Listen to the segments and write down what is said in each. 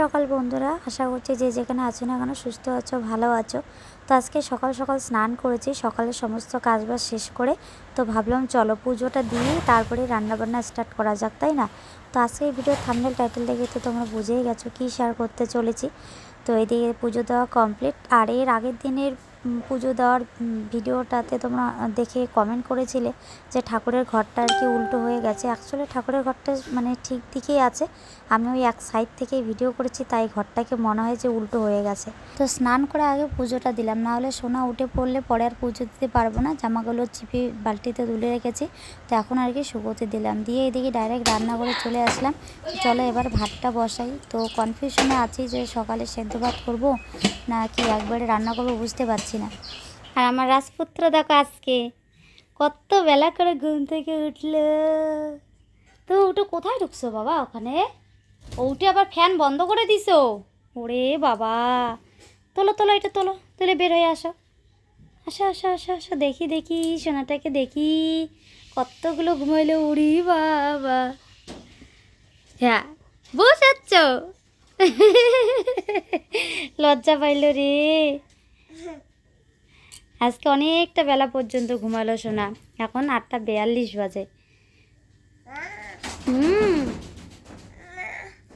সকাল বন্ধুরা। আশা করছি যে যেখানে আছো না কেন সুস্থ আছো, ভালো আছো। তো আজকে সকাল সকাল স্নান করেছি সকালে সমস্ত কাজবাজ শেষ করে। তো ভাবলাম চলো পুজোটা দিয়ে তারপরে রান্নাবান্না স্টার্ট করা যাক, তাই না? তো আজকে এই ভিডিওর থামনেল টাইটেল দেখে তো তোমরা বুঝেই গেছো কী শেয়ার করতে চলেছি। তো এদিকে পুজো দেওয়া কমপ্লিট আর এর আগের দিনের পুজো দেওয়ার ভিডিওটাতে তোমরা দেখে কমেন্ট করেছিলে যে ঠাকুরের ঘরটা আর কি উল্টো হয়ে গেছে। অ্যাকচুয়ালি ঠাকুরের ঘরটা মানে ঠিক দিকেই আছে। আমি ওই এক সাইড থেকে ভিডিও করেছি, তাই ঘরটাকে মনে হয় যে উল্টো হয়ে গেছে। তো স্নান করে আগে পুজোটা দিলাম না হলে সোনা উঠে পড়লে পরে আর পুজো দিতে পারব না। জামাগুলো চিপি বালতিতে তুলে রেখেছি, তো এখন আর কি শুকোতে দিলাম। দিয়ে এদিকে ডাইরেক্ট রান্না করে চলে আসলাম। চলো এবার ভাতটা বসাই। তো কনফিউশনে আছি যে সকালে সেদ্ধ ভাত করব না কি একবারে রান্না করব বুঝতে পারছি না। আর আমার রাজপুত্র দেখো আজকে কত বেলা করে ঘুম থেকে উঠল। তো ওটা কোথায় ঢুকছো বাবা ওখানে? উঠে আবার ফ্যান বন্ধ করে দিছো? ওরে বাবা। তোলো তোলো, এটা তোলো, তুলে বের হয়ে আসো। আসো আসো আসো আসো, দেখি দেখি, সোনাটাকে দেখি। কতগুলো ঘুমাইলো, উড়ি বাবা। হ্যাঁ বসাচ্ছ লজ্জা পাইল রে। আজকে অনেকটা বেলা পর্যন্ত ঘুমালো সোনা। এখন আটটা বেয়াল্লিশ বাজে। হুম।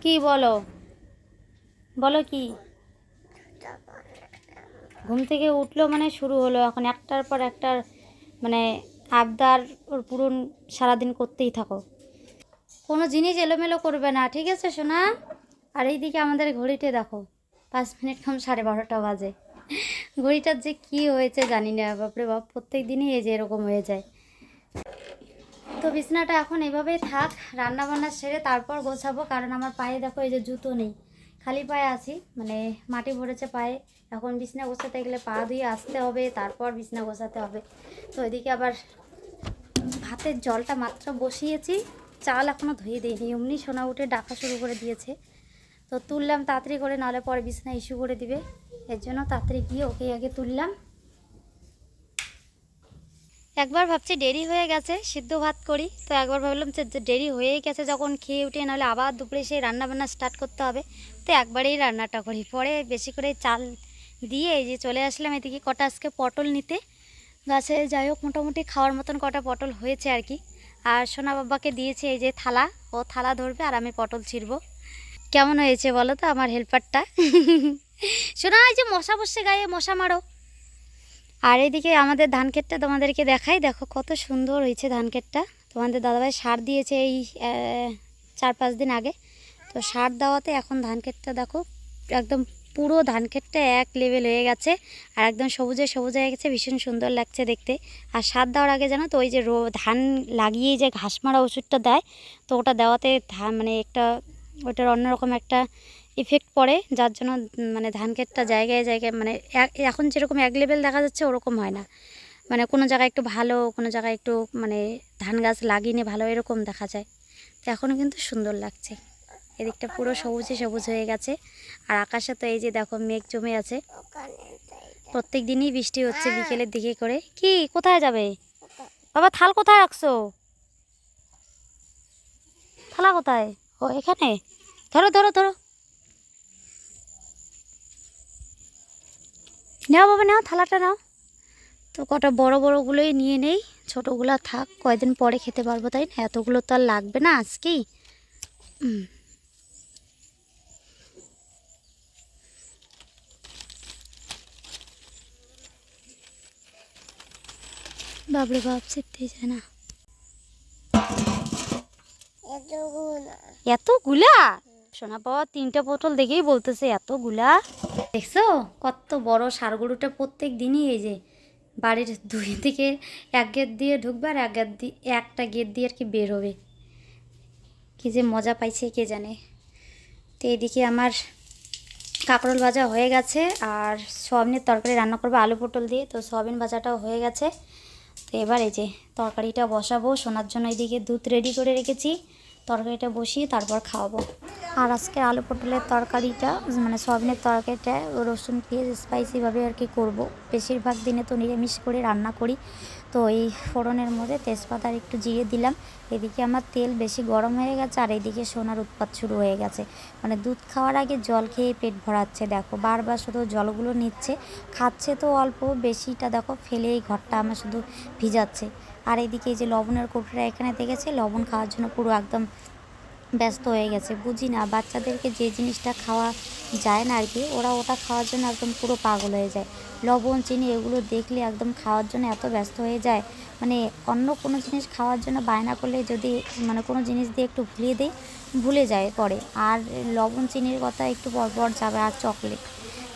কি বলো? বলো কি? ঘুম থেকে উঠল মানে শুরু হলো। এখন একটার পর একটার মানে আবদার ওর পূরণ সারাদিন করতেই থাকো। কোনো জিনিস এলোমেলো করবে না। ঠিক আছে সোনা? আর এইদিকে আমাদের ঘড়িতে দেখো, পাঁচ মিনিট কম সাড়ে বারোটা বাজে। ঘড়িটার যে কি হয়েছে জানি না, বাপরে বাপ, প্রত্যেক দিনই এই যে এরকম হয়ে যায়। তো বিছনাটা এখন এভাবেই থাক রান্না বান্না সেরে তারপর গোছাবো, কারণ আমার পায়ে দেখো এই যে জুতো নেই। খালি পায়ে আছি মানে মাটি ভরেছে পায়ে। এখন বিছনা গোছাতে গেলে পা ধুয়ে আসতে হবে, তারপর বিছনা গোছাতে হবে। তো এদিকে আবার ভাতের জলটা মাত্র বসিয়েছি, চাল এখনও ধুয়ে দিইনি। এমনি সোনা উঠে ডাকা শুরু করে দিয়েছে। তো তুললাম তাড়াতাড়ি করে, নাহলে পরে বিছনা ইস্যু করে দিবে। এর জন্য তাড়াতাড়ি গিয়ে ওকে আগে তুললাম। একবার ভাবছি দেরি হয়ে গেছে, সিদ্ধ ভাত করি। তো একবার ভাবলাম যে দেরি হয়েই গেছে, যখন খেয়ে উঠে, নাহলে আবার দুপুরে সেই রান্না বান্না স্টার্ট করতে হবে। তো একবারেই রান্নাটা করি। পরে বেশি করে চাল দিয়ে এই যে চলে আসলাম এদিকে কটা আজকে পটল নিতে। গাছে যাই হোক, মোটামুটি খাওয়ার মতন কটা পটল হয়েছে আর কি। আর সোনা বাবাকে দিয়েছে এই যে থালা। ও থালা ধরবে আর আমি পটল ছিঁড়বো। কেমন হয়েছে বলো তো আমার হেল্পারটা শোনা, এই যে মশা বসছে গায়ে, মশা মারো। আর এইদিকে আমাদের ধান ক্ষেতটা তোমাদেরকে দেখাই। দেখো কত সুন্দর হয়েছে ধান ক্ষেতটা। তোমাদের দাদাভাই সার দিয়েছে এই চার পাঁচ দিন আগে। তো সার দেওয়াতে এখন ধান ক্ষেতটা দেখো, একদম পুরো ধান ক্ষেতটা এক লেভেল হয়ে গেছে। আর একদম সবুজে সবুজ হয়ে গেছে, ভীষণ সুন্দর লাগছে দেখতে। আর সার দেওয়ার আগে জানো তো, ওই যে রো, ধান লাগিয়ে যে ঘাস মারা ওষুধটা দেয়, তো ওটা দেওয়াতে ধান মানে একটা ওটার অন্যরকম একটা ইফেক্ট পড়ে, যার জন্য মানে ধান ক্ষেতটা জায়গায় জায়গায় মানে এখন যেরকম এক লেভেল দেখা যাচ্ছে ওরকম হয় না। মানে কোনো জায়গায় একটু ভালো, কোনো জায়গায় একটু মানে ধান গাছ লাগিয়ে ভালো এরকম দেখা যায়। তো এখনও কিন্তু সুন্দর লাগছে। এদিকটা পুরো সবুজে সবুজ হয়ে গেছে। আর আকাশে তো এই যে দেখো মেঘ জমে আছে। প্রত্যেক দিনই বৃষ্টি হচ্ছে বিকেলের দিকে করে। কি? কোথায় যাবে? বাবা, থাল কোথায় রাখছো? থালা কোথায়? ও, এখানে? ধরো ধরো ধরো। নাও বাবা, নাও, থালাটা নাও। তো কটা বড় বড়গুলোই নিয়ে নেই। ছোটোগুলো থাক, কয়দিন পরে খেতে পারব, তাই না? এতগুলো তো আর লাগবে না আজকেই। বাবরে বাপ শিখতেই যায় না। এতগুলা। সোনা পাওয়া তিনটা পটল দেখেই বলতেছে, এতগুলা? দেখছ? কত বড় সারগরুটা প্রত্যেক দিনই এই যে বাড়ির দুই দিকে এক গেট দিয়ে ঢুকবে আর এক গেট দিয়ে একটা গেট দিয়ে আর কি বের হবে। কি যে মজা পাইছে কে জানে। তো এদিকে আমার কাঁকরোল ভাজা হয়ে গেছে আর সোয়াবিনের তরকারি রান্না করব আলু পটল দিয়ে। তো সোয়াবিন ভাজাটাও হয়ে গেছে। তো এবার এই যে তরকারিটা বসাবো। শোনার জন্য এইদিকে দুধ রেডি করে রেখেছি। তরকারিটা বসিয়ে তারপর খাওয়াবো। আর আজকে আলু পটলের তরকারিটা মানে সয়াবিনের তরকারিটা, রসুন, পেঁয়াজ স্পাইসিভাবে আর কি করব। বেশিরভাগ দিনে তো নিরামিষ করে রান্না করি। তো এই ফোড়নের মধ্যে তেজপাতা আর একটু জিরে দিলাম। এদিকে আমার তেল বেশি গরম হয়ে গেছে আর এদিকে সোনার উৎপাত শুরু হয়ে গেছে। মানে দুধ খাওয়ার আগে জল খেয়ে পেট ভরাচ্ছে, দেখো। বারবার শুধু জলগুলো নিচ্ছে, খাচ্ছে তো অল্প, বেশিটা দেখো ফেলে এই ঘরটা আমার শুধু ভিজাচ্ছে। আর এদিকে এই যে লবণের কৌটোটা এখানে দেখেছে, লবণ খাওয়ার জন্য পুরো একদম ব্যস্ত হয়ে গেছে। বুঝি না, বাচ্চাদেরকে যে জিনিসটা খাওয়া যায় না আর কি ওরা ওটা খাওয়ার জন্য একদম পুরো পাগল হয়ে যায়। লবণ, চিনি এগুলো দেখলে একদম খাওয়ার জন্য এত ব্যস্ত হয়ে যায়। মানে অন্য কোনো জিনিস খাওয়ার জন্য বায়না করলে যদি মানে কোনো জিনিস দিয়ে একটু ভুলিয়ে দিই, ভুলে যায় পরে। আর লবণ, চিনির কথা একটু পর পর যাবে আর চকলেট।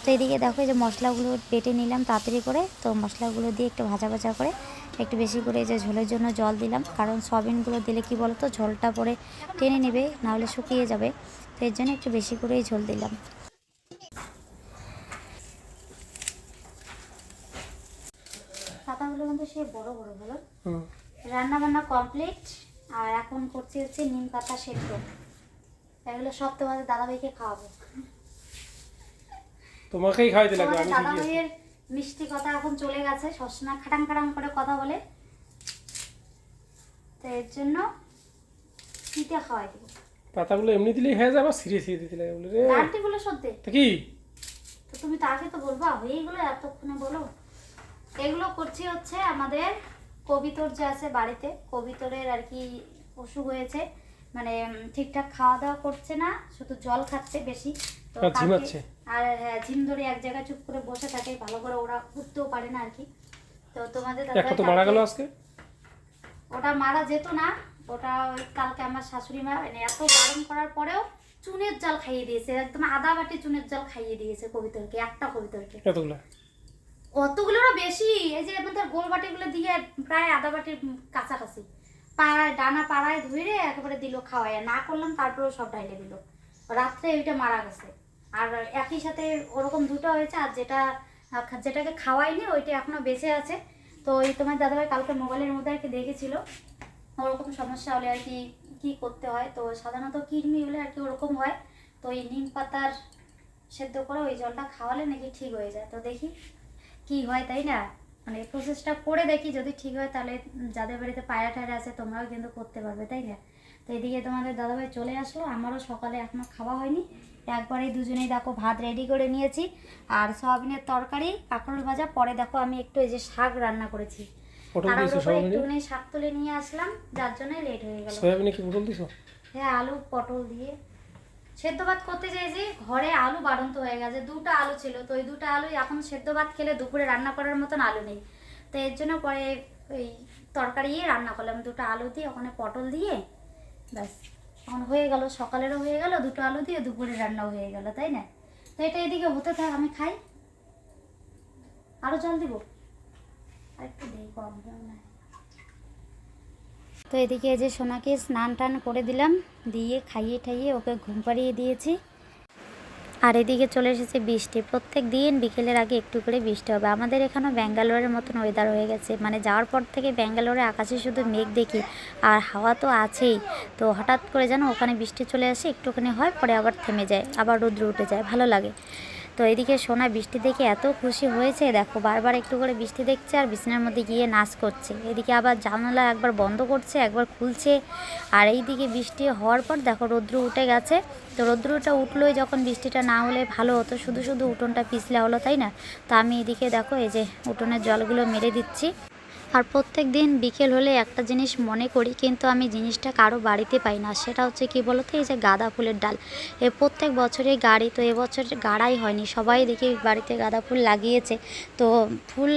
তো এদিকে দেখো যে মশলাগুলো বেটে নিলাম তাড়াতাড়ি করে। তো মশলাগুলো দিয়ে একটু ভাজা ভাজা করে একটু বেশি করে যে ঝোলের জন্য জল দিলাম। কারণ সয়াবিনগুলো দিলে কি বলতো? ঝোলটা পরে টেনে নেবে নাহলে শুকিয়ে যাবে। তো এর জন্য একটু বেশি করেই ঝোল দিলাম। পাতাগুলো কিন্তু সে বড় বড় হলো। হুম। রান্না বান্না কমপ্লিট। আর এখন করছি হচ্ছে নিম পাতা সেদ্ধ। এগুলো সব তোমাদের দাদাভাইকে খাওয়াবো। তোমাকেই খাওয়াইতে লাগবে আমি ঠিকই আছি। দাদাভাইয়ের মিষ্টি কথা এখন চলে গেছে সবসময় খাটাং খাটাং করে কথা বলে। তো এর জন্য শীতে খাওয়াই দেবো। পাতাগুলো এমনি দিলেই হয়ে যাবে সিরিয়াস সিরিয়াস দিতে লাগে বলে রে। আন্টিগুলো সত্যি তা কি? তো তুমি তো আগে তো বলবা হয়েইগুলো এতক্ষণে বলো। এগুলো করছি হচ্ছে আমাদের কবিতর যে আছে বাড়িতে কবিতরের আর কি অসুখ হয়েছে মানে ঠিকঠাক খাওয়া দাওয়া করছে না শুধু জল খাচ্ছে বেশি। তো আর হ্যাঁ, ঝিম ধরে এক জায়গায় চুপ করে বসে থাকে ভালো করে ওরা উঠতেও পারে না আর কি। তো তোমাদের একটা তো মারা গেল আজকে। ওটা মারা যেত না ওটা ওই কালকে আমার শাশুড়ি মা মানে এত বারণ করার পরেও চুনের জল খাইয়ে দিয়েছে একদম আদা বাটি চুনের জল খাইয়ে দিয়েছে কবিতরকে একটা কবিতরকে। এতগুলা? অতগুলোরও বেশি এই যে আমাদের গোল বাটিগুলো দিয়ে প্রায় আধা বাটির কাছাকাছি। পাড়ায় ডানা পাড়ায় ধুইরে একেবারে দিল খাওয়াই না করলাম তারপরেও সব ডাইলে দিল। রাত্রে ওইটা মারা গেছে। আর একই সাথে ওরকম দুটো হয়েছে, আর যেটা যেটাকে খাওয়াইনি ওইটা এখনও বেঁচে আছে। তো ওই তোমার দাদাভাই কালকে মোবাইলের মধ্যে আর কি দেখেছিল, ওরকম সমস্যা হলে আর কি, কী করতে হয়? তো সাধারণত কৃমি হলে আর কি ওরকম হয়। তো এই নিম পাতার সেদ্ধ করে ওই জলটা খাওয়ালে নাকি ঠিক হয়ে যায়। তো দেখি কি হয়, তাই না? মানে প্রসেসটা করে দেখি, যদি ঠিক হয় তাহলে যাদের বাড়িতে পায়রা টায়রা আছে তোমরাও কিন্তু করতে পারবে, তাই না? তো এদিকে তোমাদের দাদাভাই চলে আসলো, আমারও সকালে এখনও খাওয়া হয়নি। একবারেই দুজনেই দেখো ভাত রেডি করে নিয়েছি। আর সয়াবিনের তরকারি কাঁকরোল ভাজা। পরে দেখো আমি একটু এই যে শাক রান্না করেছি। তার উপরে একটুখানি শাক তুলে নিয়ে আসলাম যার জন্য লেট হয়ে গেল। সয়াবিনে কি পটল দিছো? হ্যাঁ আলু পটল দিয়ে। সেদ্ধ ভাত করতে চাইছি ঘরে আলু বাড়ন্ত হয়ে গেছে দুটো আলু ছিল। তো ওই দুটো আলু এখন সেদ্ধ ভাত খেলে দুপুরে রান্না করার মতন আলু নেই। তো এর জন্য পরে ওই তরকারি রান্না করলাম। দুটো আলু দিয়ে ওখানে পটল দিয়ে ব্যাস। এখন হয়ে গেল, সকালেরও হয়ে গেল, দুটো আলু দিয়ে দুপুরে রান্নাও হয়ে গেল, তাই না? তো এটা এদিকে হতে থাক, আমি খাই। আরও জল দিব? একটু দিই কম না। তো এদিকে যে সোনাকে স্নান টান করে দিলাম, দিয়ে খাইয়ে ঠাইয়ে ওকে ঘুম পাড়িয়ে দিয়েছি। আর এদিকে চলে এসেছে বৃষ্টি। প্রত্যেক দিন বিকেলের আগে একটু করে বৃষ্টি হবে। আমাদের এখানেও ব্যাঙ্গালোরের মতন ওয়েদার হয়ে গেছে। মানে যাওয়ার পর থেকে ব্যাঙ্গালোরে আকাশে শুধু মেঘ দেখি আর হাওয়া তো আছেই। তো হঠাৎ করে যেন ওখানে বৃষ্টি চলে আসে, একটুখানি হয়, পরে আবার থেমে যায়, আবার রোদ্র উঠে যায়। ভালো লাগে। তো এদিকে সোনা বৃষ্টি দেখে এত খুশি হয়েছে। দেখো, বারবার একটু করে বৃষ্টি দেখছে আর বিছানার মধ্যে গিয়ে নাচ করছে। এদিকে আবার জানলা একবার বন্ধ করছে, একবার খুলছে। আর এই দিকে বৃষ্টি হওয়ার পর দেখো রৌদ্র উঠে গেছে। তো রৌদ্রটা উঠলোই যখন বৃষ্টিটা না হলে ভালো হতো। শুধু শুধু উঠোনটা পিছলে হলো, তাই না? তো আমি এদিকে দেখো এই যে উঠোনের জলগুলো মেরে দিচ্ছি। আর প্রত্যেক দিন বিকেল হলে একটা জিনিস মনে করি, কিন্তু আমি জিনিসটা কারও বাড়িতে পাই না। সেটা হচ্ছে কি বলতো, এই যে গাঁদা ফুলের ডাল। এ প্রত্যেক বছরে গাড়ি তো এবছর গাড়াই হয়নি। সবাই দেখি বাড়িতে গাঁদা ফুল লাগিয়েছে। তো ফুল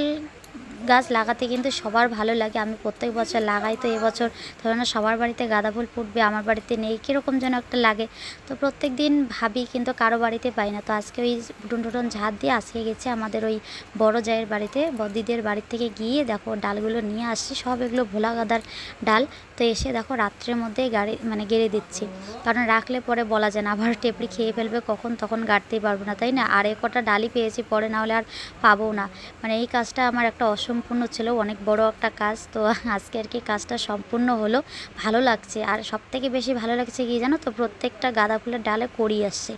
গাছ লাগাতে কিন্তু সবার ভালো লাগে। আমি প্রত্যেক বছর লাগাই তো, এবছর ধরো না সবার বাড়িতে গাঁদা ফুল ফুটবে, আমার বাড়িতে নেই, কীরকম যেন একটা লাগে। তো প্রত্যেক দিন ভাবি কিন্তু কারও বাড়িতে পাই না। তো আজকে ওই উঠোন টুটন ঝাড় দিয়ে আজকে গেছে আমাদের ওই বড় জায়ের বাড়িতে। বদিদের বাড়ি থেকে গিয়ে দেখো ডালগুলো নিয়ে আসছি, সব এগুলো ভোলা গাদার ডাল। তো এসে দেখো রাত্রের মধ্যেই গাড়ি মানে গেড়ে দিচ্ছি। কারণ রাখলে পরে বলা যায় না, আবার টেপড়ি খেয়ে ফেলবে কখন তখন গাড়তেই পারব না, তাই না? আর এ কটা ডালি পেয়েছি, পরে না হলে আর পাবো না। মানে এই কাজটা আমার একটা অসম্পূর্ণ ছিল, অনেক বড় একটা কাজ। তো আজকে আর কি কাজটা সম্পূর্ণ হলো, ভালো লাগছে। আর সব থেকে বেশি ভালো লাগছে কি জানো তো, প্রত্যেকটা গাঁদা ফুলের ডালে কড়ি আসছে।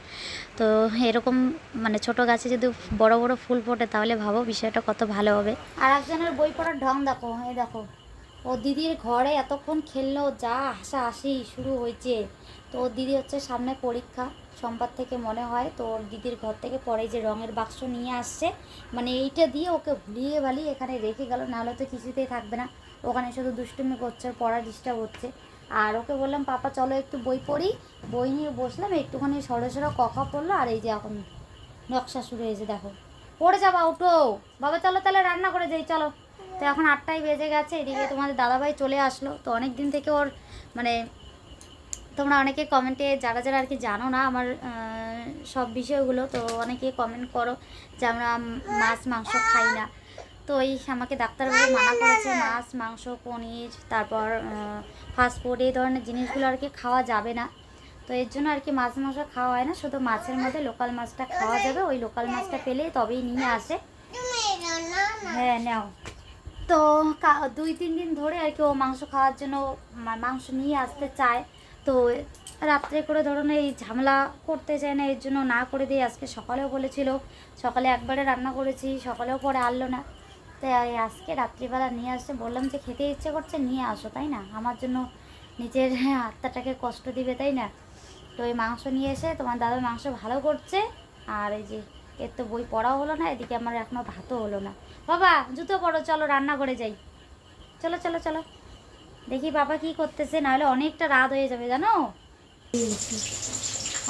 তো এরকম মানে ছোট গাছে যদি বড় বড় ফুল ফোটে, তাহলে ভাবো বিষয়টা কত ভালো হবে। আর একজনের বই পড়ার ঢং দেখো এই দেখো। ও দিদির ঘরে এতক্ষণ খেললো, যা হাসাহাসি শুরু হয়েছে। তো ওর দিদি হচ্ছে সামনে পরীক্ষা। সোমবার থেকে মনে হয় তো ওর দিদির ঘর থেকে পরে যে রঙের বাক্স নিয়ে আসছে মানে এইটা দিয়ে ওকে ভুলিয়ে ভালিয়ে এখানে রেখে গেল, নাহলে তো কিছুতেই থাকবে না। ওখানে শুধু দুষ্টুমি করছে, পড়া ডিস্টার্ব হচ্ছে। আর ওকে বললাম, পাপা, চলো একটু বই পড়ি। বই নিয়ে বসলাম, একটুখানি সরো সরে কখা পড়ল, আর এই যে এখন নকশা শুরু হয়েছে, দেখো। পড়ে যাবা, উঠো। বাবা, চলো তাহলে রান্না করে যাই চলো। তো এখন আটটায় বেজে গেছে, এদিকে তোমাদের দাদাভাই চলে আসলো। তো অনেক দিন থেকে ওর মানে তোমরা অনেকে কমেন্টে যারা যারা আর কি জানো না আমার সব বিষয়গুলো, তো অনেকে কমেন্ট করো যে আমরা মাছ, মাংস খাই না। তো এই আমাকে ডাক্তারবাবু মানা করেছে মাছ, মাংস, পনির, তারপর ফাস্টফুড এই ধরনের জিনিসগুলো আর কি খাওয়া যাবে না। তো এর জন্য আর কি মাছ, মাংস খাওয়া হয় না, শুধু মাছের মধ্যে লোকাল মাছটা খাওয়া যাবে, ওই লোকাল মাছটা পেলেই তবেই নিয়ে আসে। হ্যাঁ নাও। তো দুই, তিন দিন ধরে আর কি ও মাংস খাওয়ার জন্য মাংস নিয়ে আসতে চায়। তো রাত্রে করে ধরুন এই ঝামেলা করতে চায় না, এর জন্য না করে দিয়ে আজকে সকালেও বলেছিল, সকালে একবারে রান্না করেছি, সকালেও পরে আনলো না। তাই আজকে রাত্রিবেলা নিয়ে আসছে, বললাম যে খেতে ইচ্ছে করছে, নিয়ে আসো, তাই না? আমার জন্য নিজের আত্মাটাকে কষ্ট দিবে, তাই না? তো এই মাংস নিয়ে এসে তোমার দাদা মাংস ভালো করছে, আর এই যে এর তো বই পড়াও হলো না, এদিকে আমার এখনও ভাতও হলো না। বাবা, জুতো পড়ো চলো রান্না করে যাই। চলো চলো চলো। দেখি বাবা কি করতেছে নাহলে অনেকটা রাত হয়ে যাবে জানো?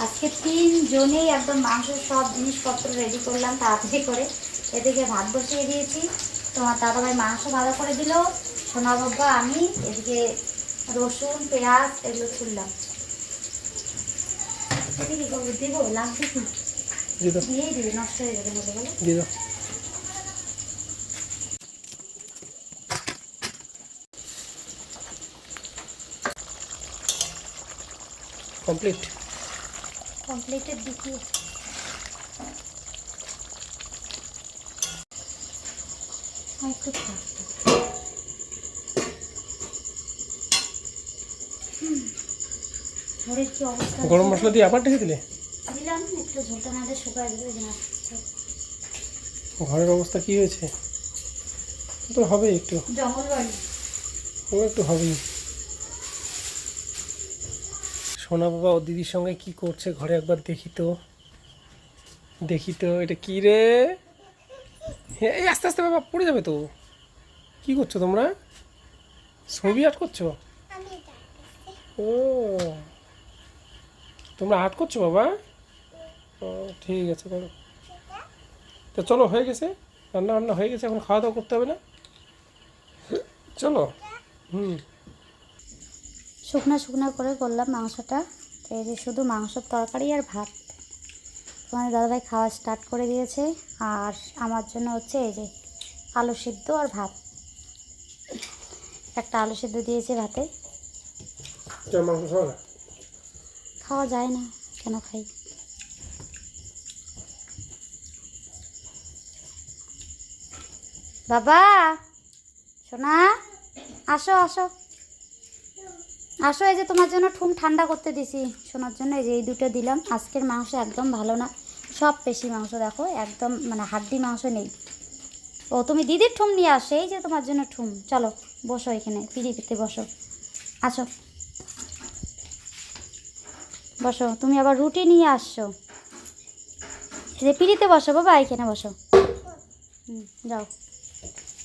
আজকে তিনজনেই একদম মাংসের সব জিনিসপত্র রেডি করলাম তাড়াতাড়ি করে। এদিকে ভাত বসিয়ে দিয়েছি। তোমার দাদাভাই মাংস ভালো করে দিল। সোনা বাবা আমি এদিকে রসুন পেঁয়াজ এগুলো ছুললাম এদিকে কি লাগবে কি? দিয়ে দিবি নষ্ট হয়ে যাবে বলে। বলো কমপ্লিট কমপ্লিটেড দিকি একটু থাক। হুম। ঘরের কি অবস্থা? গরম মশলা দিয়ে আবার ঢেকে দিলে? দিলাম একটু ঝোলটা শুকায়। ঘরের অবস্থা কি হয়েছে? তো হবে একটু। জঙ্গল বাড়ি। ও একটু হবেই। সোনা বাবা ও দিদির সঙ্গে কি করছে ঘরে একবার দেখি তো। দেখি তো, এটা কি রে? হ্যাঁ এই আস্তে আস্তে বাবা, পড়ে যাবে তো। কি করছ তোমরা? ছবি আর্ট করছ? ও। তোমরা আর্ট করছ বাবা? ও, ঠিক আছে করো। তো চলো, হয়ে গেছে। রান্না বান্না হয়ে গেছে, এখন খাওয়া দাওয়া করতে হবে না। চলো। হুম। শুকনো শুকনো করে করলাম মাংসটা। তো এই যে শুধু মাংসর তরকারি আর ভাত। তোমার দাদাভাই খাওয়া স্টার্ট করে দিয়েছে। আর আমার জন্য হচ্ছে এই যে আলু সিদ্ধ আর ভাত। একটা আলু সিদ্ধ দিয়েছে ভাতে। না খাওয়া যায় না কেন খাই? বাবা! সোনা আসো আসো। আসো এই যে তোমার জন্য ঠুম ঠান্ডা করতে দিছি। শোনার জন্য এই যে এই দুটো দিলাম। আজকের মাংস একদম ভালো না। সব পেশি মাংস দেখো একদম মানে হাড্ডি মাংস নেই। ও তুমি দিদির ঠুম নিয়ে আসো এই যে তোমার জন্য ঠুম। চলো বসো এখানে পিড়িতে বসো। আসো। বসো তুমি আবার রুটি নিয়ে আসছো। যে পিড়িতে বসো বাবা এখানে বসো। হুম, যাও।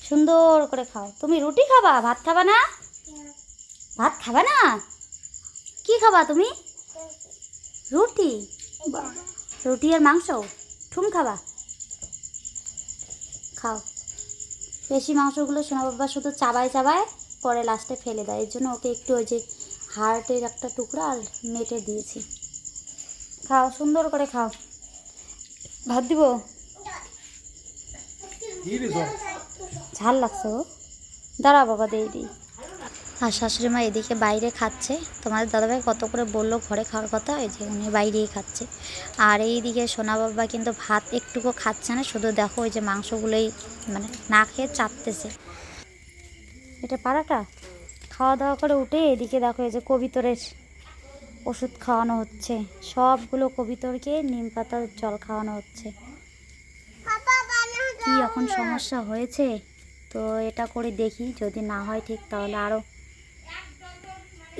সুন্দর করে খাও। তুমি রুটি খাবা? ভাত খাবা না? ভাত খাবা না? কি খাবা তুমি? রুটি? রুটি আর মাংস? ঠুম খাবা? খাও। বেশি মাংসগুলো সোনা বাবা শুধু চাবায় চাবায় পরে লাস্টে ফেলে দেয়। এর জন্য ওকে একটু ওই যে হার্টের একটা টুকরা আর মেটে দিয়েছি। খাও সুন্দর করে খাও। ভাত দিব? ঝাল লাগছে গো। দাঁড়া বাবা দেই দিই। আর শাশুড়ি মা এদিকে বাইরে খাচ্ছে। তোমাদের দাদাভাই কত করে বলল ঘরে খাওয়ার কথা? ওই যে উনি বাইরেই খাচ্ছে। আর এইদিকে সোনা বাবা কিন্তু ভাত একটুকু খাচ্ছে না, শুধু দেখো ওই যে মাংসগুলোই মানে না খেয়ে চাপতেছে। এটা পাড়াটা? খাওয়া দাওয়া করে উঠে এদিকে দেখো এই যে কবিতরের ওষুধ খাওয়ানো হচ্ছে। সবগুলো কবিতরকে নিম পাতার জল খাওয়ানো হচ্ছে। কি এখন সমস্যা হয়েছে? তো এটা করে দেখি, যদি না হয় ঠিক তাহলে আরও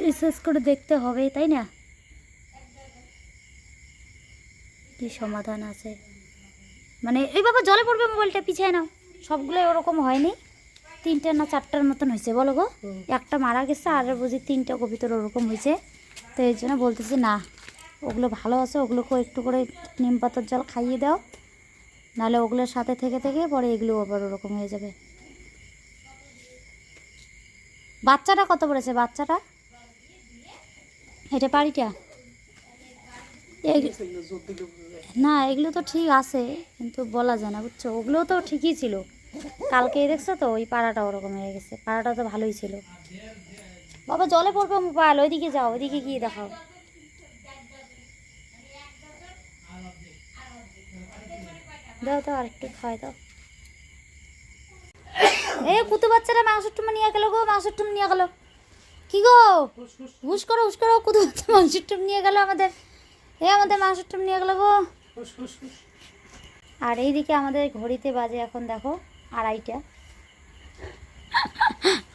রিসার্চ করে দেখতে হবে তাই না? কি সমাধান আছে? মানে এই বাবা জলে পড়বে মোবাইলটা পিছিয়ে নাও। সবগুলো ওরকম হয়নি। তিনটা না চারটার মতন হয়েছে বলো গো। একটা মারা গেছে আর বুঝি তিনটা কবিতর ওরকম হয়েছে। তো এই জন্য বলতেছি না ওগুলো ভালো আছে ওগুলোকে একটু করে নিম পাতার জল খাইয়ে দাও। নাহলে ওগুলোর সাথে থেকে থেকে পরে এগুলো আবার ওরকম হয়ে যাবে। বাচ্চাটা কত পড়েছে? বাচ্চাটা? এটা পাড়িটা না, এগুলো তো ঠিক আছে, কিন্তু বলা যায় না, বুঝছ? ওগুলো তো ঠিকই ছিল। কালকে দেখছ তো, ওই পাড়াটা ওরকম হয়ে গেছে। পাড়াটা তো ভালোই ছিল। বাবা, জলে পড়বে মোবাইল ওইদিকে যাও, ওইদিকে গিয়ে দেখাও। দাও দাও, আরেকটু খাওয়াই দাও। এ, কুতু বাচ্চারা মাংসের টুমা নিয়ে গেল গো মাংসের টুম নিয়ে গেল। কি গো? হুস করো হুস করো, কোথাও মাংসের টুম নিয়ে গেল আমাদের। এ আমাদের মাংসের টুম নিয়ে গেল গো। আর এইদিকে আমাদের ঘড়িতে বাজে এখন দেখো আড়াইটা।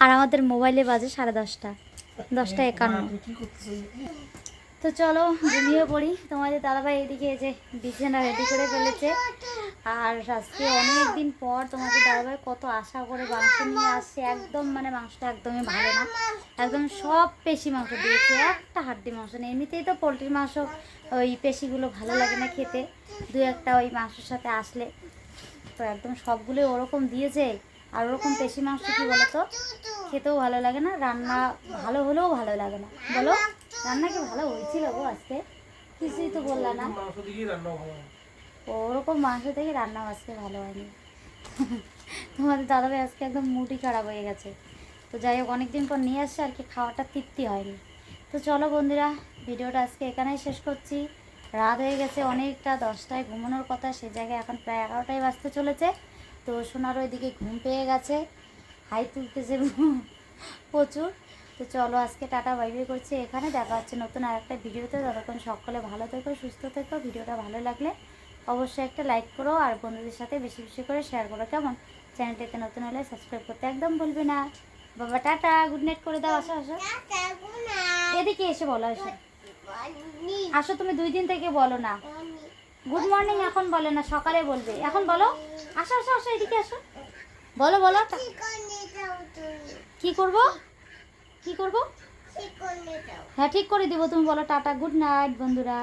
আর আমাদের মোবাইলে বাজে সাড়ে দশটা দশটা একান্ন। তো চলো, ঘুমিয়ে পড়ি। তোমাদের দাদাভাই এদিকে যে বিছানা রেডি করে ফেলেছে। আর আজকে অনেক দিন পর তোমাদের দাদাভাই কত আশা করে মাংস নিয়ে আসছে। একদম মানে মাংসটা একদমই ভালো না। একদম সব পেশি মাংস দিয়েছে, একটা হাড্ডি মাংস নেই। এমনিতেই তো পোলট্রির মাংস, ওই পেশিগুলো ভালো লাগে না খেতে। দু একটা ওই মাংসের সাথে আসলে। তো একদম সবগুলো ওরকম দিয়েছে, আর ওরকম পেশি মাংস কি বলো তো খেতেও ভালো লাগে না, রান্না ভালো হলেও ভালো লাগে না। বলো, রান্না কি ভালো হয়েছিল গো আজকে? কিছুই তো বললা না। ওরকম মাংস থেকে রান্না আজকে ভালো হয়নি। তোমাদের দাদাভাই আজকে একদম মুডই খারাপ হয়ে গেছে। তো যাই হোক, অনেকদিন পর নিয়ে আসছে, আর কি খাওয়াটা তৃপ্তি হয়নি। তো চলো বন্ধুরা, ভিডিওটা আজকে এখানেই শেষ করছি। রাত হয়ে গেছে অনেকটা, দশটায় ঘুমানোর কথা, সে জায়গায় এখন প্রায় এগারোটায় বাজতে চলেছে। তো সোনারও এদিকে ঘুম পেয়ে গেছে, হাই তুলতেছে প্রচুর। তো চলো আজকে টাটা, বাই বাই করছি। এখানে দেখা হচ্ছে নতুন আর একটা ভিডিওতে। ততক্ষণ সকলে ভালো থেকো, সুস্থ থেকো, ভিডিওটা ভালো লাগলে অবশ্যই একটা লাইক করো আর বন্ধুদের সাথে বেশি বেশি করে শেয়ার করো কেমন? চ্যানেলটিতে নতুন হলে সাবস্ক্রাইব করতে একদম ভুলবে না। বাবা টাটা গুড নাইট করে দাও আসো আসো। এদিকে এসে বলো আসো। আসো তুমি দুই দিন থেকে বলো না। গুড মর্নিং এখন বলে না সকালে বলবে। এখন বলো। আসো আসো আসো এদিকে আসো। বলো বলো। কি করব? কি করব? হ্যাঁ ঠিক করে দিব তুমি বলো টাটা গুড নাইট বন্ধুরা।